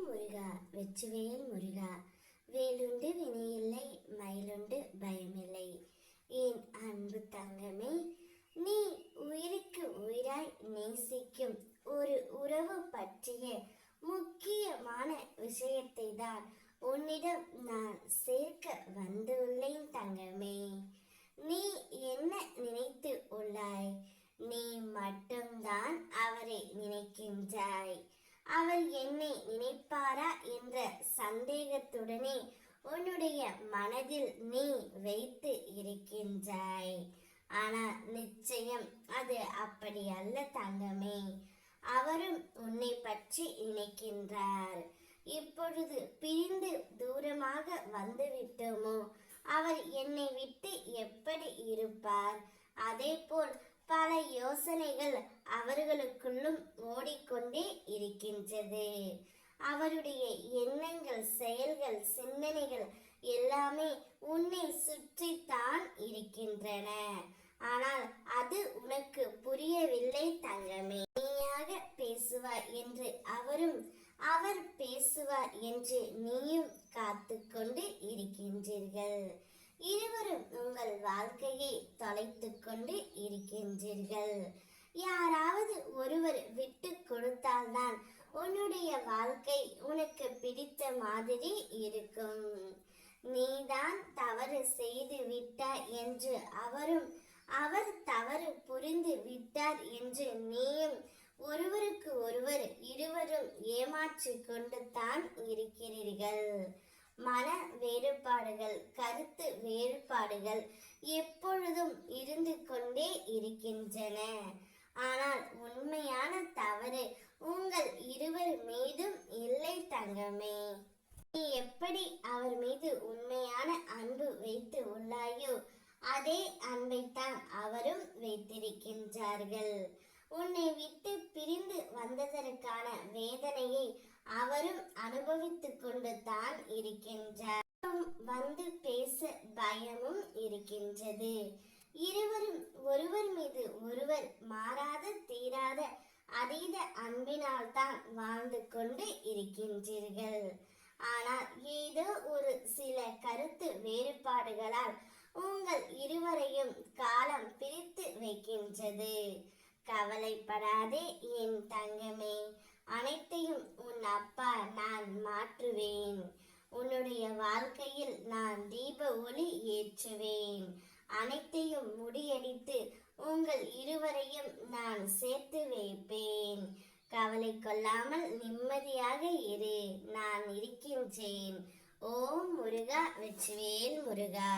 முருகா வெச்சுவேல் முருகா. வேலுண்டு வினையில்லை மயிலுண்டு பயமில்லை. என் அன்பு தங்கமே நீ உயிருக்கு உயிராய் நேசிக்கும் ஒரு உறவு பற்றிய முக்கியமான விஷயத்தை தான் உன்னிடம் நான் சேர்க்க வந்துள்ளேன் தங்கமே. நீ என்ன நினைத்து உள்ளாய் நீ மட்டும்தான் அவரை நினைக்கின்றாய் அவர் என்னை நினைப்பாரா என்ற சந்தேகத்துடனே உன்னுடைய மனதில் நீ வைத்து இருக்கின்றாய். ஆனால் நிச்சயம் அது அப்படி அல்ல தங்கமே. அவரும் உன்னை பற்றி நினைக்கின்றார். இப்பொழுது பிரிந்து தூரமாக வந்து விட்டோமோ அவர் என்னை விட்டு எப்படி இருப்பார்? அதேபோல் பல யோசனைகள் அவர்களுக்குள்ளும் ஓடிக்கொண்டே இருக்கின்றது. அவருடைய எண்ணங்கள் செயல்கள் சிந்தனைகள் எல்லாமே உன்னை சுற்றித்தான் இருக்கின்றன. ஆனால் அது உனக்கு புரியவில்லை தங்கமே. நீயாக பேசுவார் என்று அவரும் அவர் பேசுவார் என்று நீயும் காத்து கொண்டு இருக்கின்றீர்கள். இருவரும் உங்கள் வாழ்க்கையை தொலைத்து கொண்டு இருக்கின்றீர்கள். யாராவது ஒருவர் விட்டு வாழ்க்கை உனக்கு பிடித்த மாதிரி இருக்கும். நீதான் தவறு செய்து விட்டாய் என்று அவரும் அவர் தவறு புரிந்து விட்டார் என்று நீயும் ஒருவருக்கு ஒருவர் இருவரும் ஏமாற்றி கொண்டு தான் இருக்கிறீர்கள். மன வேறுபாடுகள் கருத்து வேறுபாடுகள் எப்பொழுதும் இருந்து கொண்டே இருக்கின்றன. ஆனால் உண்மை தவறு உங்கள் இருவர் மீதும் இல்லை தங்கமே நீ எப்படி அவர் மீது உண்மையான அன்பு வைத்து உள்ளாயோ அதே அன்பைத்தான் அவரும் வைத்திருக்கின்றார்கள். உன்னை விட்டு பிரிந்து வந்ததற்கான வேதனையை அவரும் அனுபவித்துக் கொண்டு தான் இருக்கின்றார் வந்து பேச பயமும் இருக்கின்றது. இருவரும் ஒருவர் மீது ஒருவர் மாறாத தீராத அதீத அன்பினால் தான் வாழ்ந்து கொண்டு இருக்கின்றீர்கள் ஆனால் ஏதோ ஒரு சில கருத்து வேறுபாடுகளால் உங்கள் இருவரையும் காலம் பிரித்து வைக்கின்றது. கவலைப்படாதே என் தங்கமே அனைத்தையும் உன் அப்பா நான் மாற்றுவேன். உன்னுடைய வாழ்க்கையில் நான் தீப ஒளி ஏற்றுவேன். அனைத்தையும் முடியடித்து உங்கள் இருவரையும் நான் சேர்த்து வைப்பேன். கவலை கொள்ளாமல் நிம்மதியாக இரு நான் இருக்கின்றேன். ஓம் முருகா வெற்றிவேல் முருகா.